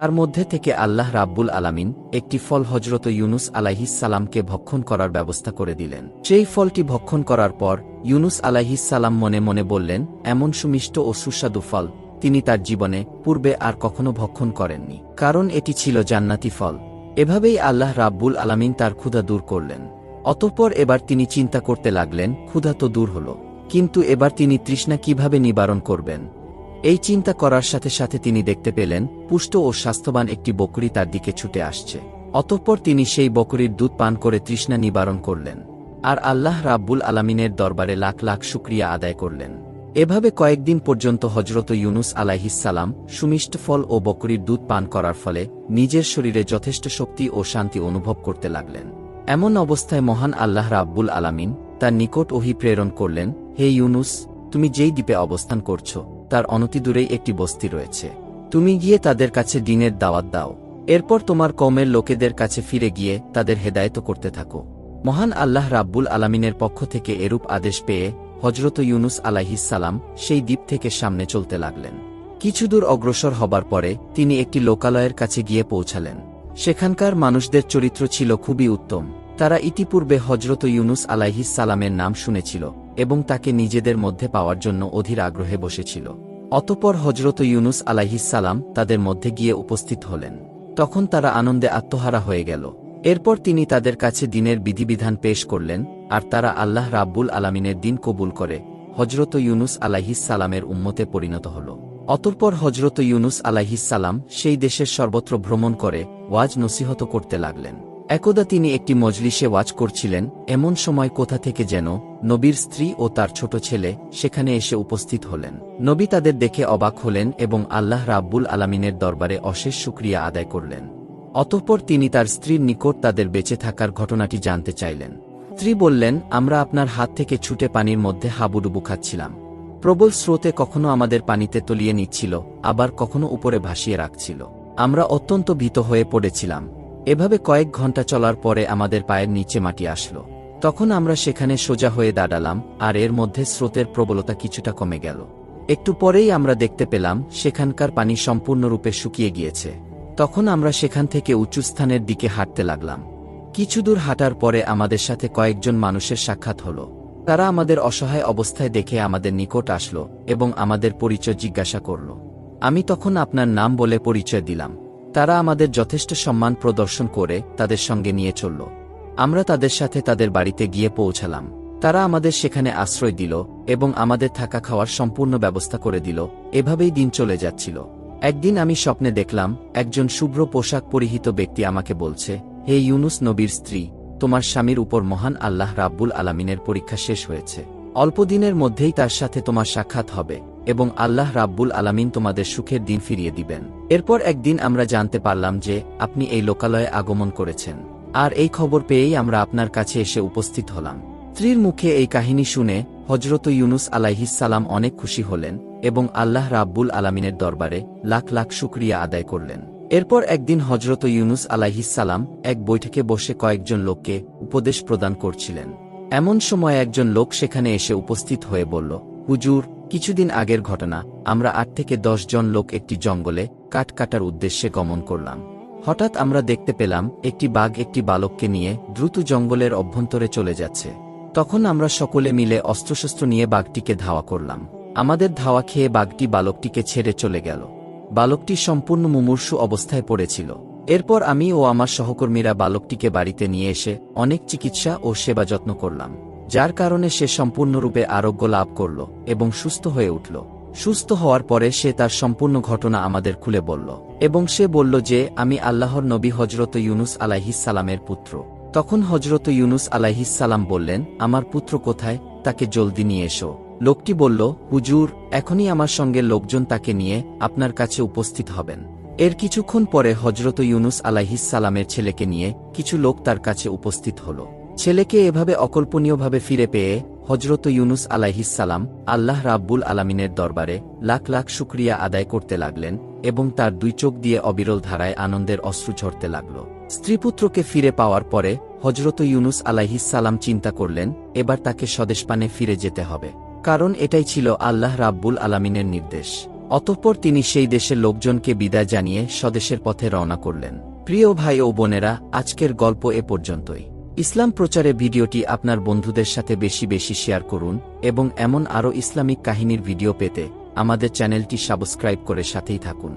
তার মধ্যে থেকে আল্লাহ রাব্বুল আলামিন একটি ফল হজরত ইউনুস আলাইহিসালামকে ভক্ষণ করার ব্যবস্থা করে দিলেন। সেই ফলটি ভক্ষণ করার পর ইউনুস আলাইহিসালাম মনে মনে বললেন, এমন সুমিষ্ট ও সুস্বাদু ফল, তিনি তার জীবনে পূর্বে আর কখনো ভক্ষণ করেননি, কারণ এটি ছিল জান্নাতি ফল। এভাবেই আল্লাহ রাব্বুল আলামিন তার ক্ষুধা দূর করলেন। অতঃপর এবার তিনি চিন্তা করতে লাগলেন, ক্ষুধা তো দূর হল, কিন্তু এবার তিনি তৃষ্ণা কীভাবে নিবারণ করবেন? এই চিন্তা করার সাথে সাথে তিনি দেখতে পেলেন, পুষ্ট ও স্বাস্থ্যবান একটি বকরি তার দিকে ছুটে আসছে। অতঃপর তিনি সেই বকরির দুধ পান করে তৃষ্ণা নিবারণ করলেন। আর আল্লাহ রাব্বুল আলামিনের দরবারে লাখ লাখ শুক্রিয়া আদায় করলেন। এভাবে কয়েকদিন পর্যন্ত হজরত ইউনুস আলাইহিসালাম সুমিষ্ট ফল ও বকরির দুধ পান করার ফলে নিজের শরীরে যথেষ্ট শক্তি ও শান্তি অনুভব করতে লাগলেন। এমন অবস্থায় মহান আল্লাহ রাব্বুল আলামিন তার নিকট ওহি প্রেরণ করলেন, হে ইউনুস, তুমি যেই দ্বীপে অবস্থান করছ তার অনতিদূরেই একটি বস্তি রয়েছে। তুমি গিয়ে তাদের কাছে দিনের দাওয়াত দাও। এরপর তোমার কমের লোকেদের কাছে ফিরে গিয়ে তাদের হেদায়ত করতে থাকো। মহান আল্লাহ রাব্বুল আলামিনের পক্ষ থেকে এরূপ আদেশ পেয়ে হজরত ইউনুস আলাহিসাল্লাম সেই দ্বীপ থেকে সামনে চলতে লাগলেন। কিছুদূর অগ্রসর হবার পরে তিনি একটি লোকালয়ের কাছে গিয়ে পৌঁছালেন। সেখানকার মানুষদের চরিত্র ছিল খুবই উত্তম। তারা ইতিপূর্বে হজরত ইউনুস আলাইহিসালামের নাম শুনেছিল। এবং তাকে নিজেদের মধ্যে পাওয়ার জন্য অধীর আগ্রহে বসেছিল। অতপর হজরত ইউনুস আলাইহিসালাম তাদের মধ্যে গিয়ে উপস্থিত হলেন। তখন তারা আনন্দে আত্মহারা হয়ে গেল। এরপর তিনি তাদের কাছে দিনের বিধিবিধান পেশ করলেন, আর তারা আল্লাহ রাব্বুল আলামিনের দিন কবুল করে হজরত ইউনুস আলাইহিসালামের উম্মতে পরিণত হল। অতঃপর হজরত ইউনুস আলাইহিসালাম সেই দেশের সর্বত্র ভ্রমণ করে ওয়াজ নসিহত করতে লাগলেন। একদা তিনি একটি মজলিসে ওয়াজ করছিলেন, এমন সময় কোথা থেকে যেন নবীর স্ত্রী ও তার ছোট ছেলে সেখানে এসে উপস্থিত হলেন। নবী তাদের দেখে অবাক হলেন এবং আল্লাহ রাব্বুল আলামিনের দরবারে অশেষ শুক্রিয়া আদায় করলেন। অতঃপর তিনি তার স্ত্রীর নিকট তাদের বেঁচে থাকার ঘটনাটি জানতে চাইলেন। স্ত্রী বললেন, আমরা আপনার হাত থেকে ছুটে পানির মধ্যে হাবুডুবু খাচ্ছিলাম। প্রবল স্রোতে কখনো আমাদের পানিতে তলিয়ে নিচ্ছিল, আবার কখনো উপরে ভাসিয়ে রাখছিল। আমরা অত্যন্ত ভীত হয়ে পড়েছিলাম। এভাবে কয়েক ঘণ্টা চলার পরে আমাদের পায়ের নিচে মাটি আসলো। তখন আমরা সেখানে সোজা হয়ে দাঁড়ালাম, আর এর মধ্যে স্রোতের প্রবলতা কিছুটা কমে গেল। একটু পরেই আমরা দেখতে পেলাম, সেখানকার পানি সম্পূর্ণরূপে শুকিয়ে গিয়েছে। তখন আমরা সেখান থেকে উঁচু স্থানের দিকে হাঁটতে লাগলাম। কিছু দূর হাঁটার পরে আমাদের সাথে কয়েকজন মানুষের সাক্ষাৎ হল। তারা আমাদের অসহায় অবস্থায় দেখে আমাদের নিকট আসলো এবং আমাদের পরিচয় জিজ্ঞাসা করল। আমি তখন আপনার নাম বলে পরিচয় দিলাম। তারা আমাদের যথেষ্ট সম্মান প্রদর্শন করে তাদের সঙ্গে নিয়ে চলল। আমরা তাদের সাথে তাদের বাড়িতে গিয়ে পৌঁছালাম। তারা আমাদের সেখানে আশ্রয় দিল এবং আমাদের থাকা খাওয়ার সম্পূর্ণ ব্যবস্থা করে দিল। এভাবেই দিন চলে যাচ্ছিল। একদিন আমি স্বপ্নে দেখলাম, একজন শুভ্র পোশাক পরিহিত ব্যক্তি আমাকে বলছে, হে ইউনুস নবীর স্ত্রী, তোমার স্বামীর উপর মহান আল্লাহ রাব্বুল আলামিনের পরীক্ষা শেষ হয়েছে। অল্পদিনের মধ্যেই তার সাথে তোমার সাক্ষাৎ হবে। এবং আল্লাহ রাব্বুল আলামিন তোমাদের সুখের দিন ফিরিয়ে দিবেন। এরপর একদিন আমরা জানতে পারলাম যে, আপনি এই লোকালয়ে আগমন করেছেন। আর এই খবর পেয়েই আমরা আপনার কাছে এসে উপস্থিত হলাম। স্ত্রীর মুখে এই কাহিনী শুনে হজরত ইউনুস আলাইহিসালাম অনেক খুশি হলেন এবং আল্লাহ রাব্বুল আলামিনের দরবারে লাখ লাখ শুক্রিয়া আদায় করলেন। এরপর একদিন হজরত ইউনুস আলাইহিসালাম এক বৈঠকে বসে কয়েকজন লোককে উপদেশ প্রদান করছিলেন। এমন সময় একজন লোক সেখানে এসে উপস্থিত হয়ে বলল, হুজুর কিছুদিন আগের ঘটনা, আমরা আট থেকে দশ জন লোক একটি জঙ্গলে কাঠ কাটার উদ্দেশ্যে গমন করলাম। হঠাৎ আমরা দেখতে পেলাম, একটি বাঘ একটি বালককে নিয়ে দ্রুত জঙ্গলের অভ্যন্তরে চলে যাচ্ছে। তখন আমরা সকলে মিলে অস্ত্রশস্ত্র নিয়ে বাঘটিকে ধাওয়া করলাম। আমাদের ধাওয়া খেয়ে বাঘটি বালকটিকে ছেড়ে চলে গেল। বালকটি সম্পূর্ণ মুমূর্ষু অবস্থায় পড়েছিল। এরপর আমি ও আমার সহকর্মীরা বালকটিকে বাড়িতে নিয়ে এসে অনেক চিকিৎসা ও সেবা যত্ন করলাম। যার কারণে সে সম্পূর্ণরূপে আরোগ্য লাভ করল এবং সুস্থ হয়ে উঠল। সুস্থ হওয়ার পরে সে তার সম্পূর্ণ ঘটনা আমাদের খুলে বলল এবং সে বলল যে, আমি আল্লাহর নবী হজরত ইউনুস আলাইহিসালামের পুত্র। তখন হজরত ইউনুস আলাইহিসালাম বললেন, আমার পুত্র কোথায়? তাকে জলদি নিয়ে এসো। লোকটি বলল, হুজুর, এখনই আমার সঙ্গে লোকজন তাকে নিয়ে আপনার কাছে উপস্থিত হবেন। এর কিছুক্ষণ পরে হজরত ইউনুস আলাইহিসালামের ছেলেকে নিয়ে কিছু লোক তার কাছে উপস্থিত হল। ছেলেকে এভাবে অকল্পনীয়ভাবে ফিরে পেয়ে হজরত ইউনুস আলাইহিসালাম আল্লাহ রাব্বুল আলামিনের দরবারে লাখ লাখ শুক্রিয়া আদায় করতে লাগলেন এবং তার দুই চোখ দিয়ে অবিরল ধারায় আনন্দের অশ্রু ঝরতে লাগল। স্ত্রীপুত্রকে ফিরে পাওয়ার পরে হজরত ইউনুস আলাইহিসালাম চিন্তা করলেন, এবার তাকে স্বদেশপানে ফিরে যেতে হবে। কারণ এটাই ছিল আল্লাহ রাব্বুল আলামিনের নির্দেশ। অতঃপর তিনি সেই দেশের লোকজনকে বিদায় জানিয়ে স্বদেশের পথে রওনা করলেন। প্রিয় ভাই ও বোনেরা, আজকের গল্প এ পর্যন্তই। ইসলাম প্রচারে ভিডিওটি আপনার বন্ধুদের সাথে বেশি বেশি শেয়ার করুন এবং এমন আরও ইসলামিক কাহিনীর ভিডিও পেতে আমাদের চ্যানেলটি সাবস্ক্রাইব করে সাথেই থাকুন।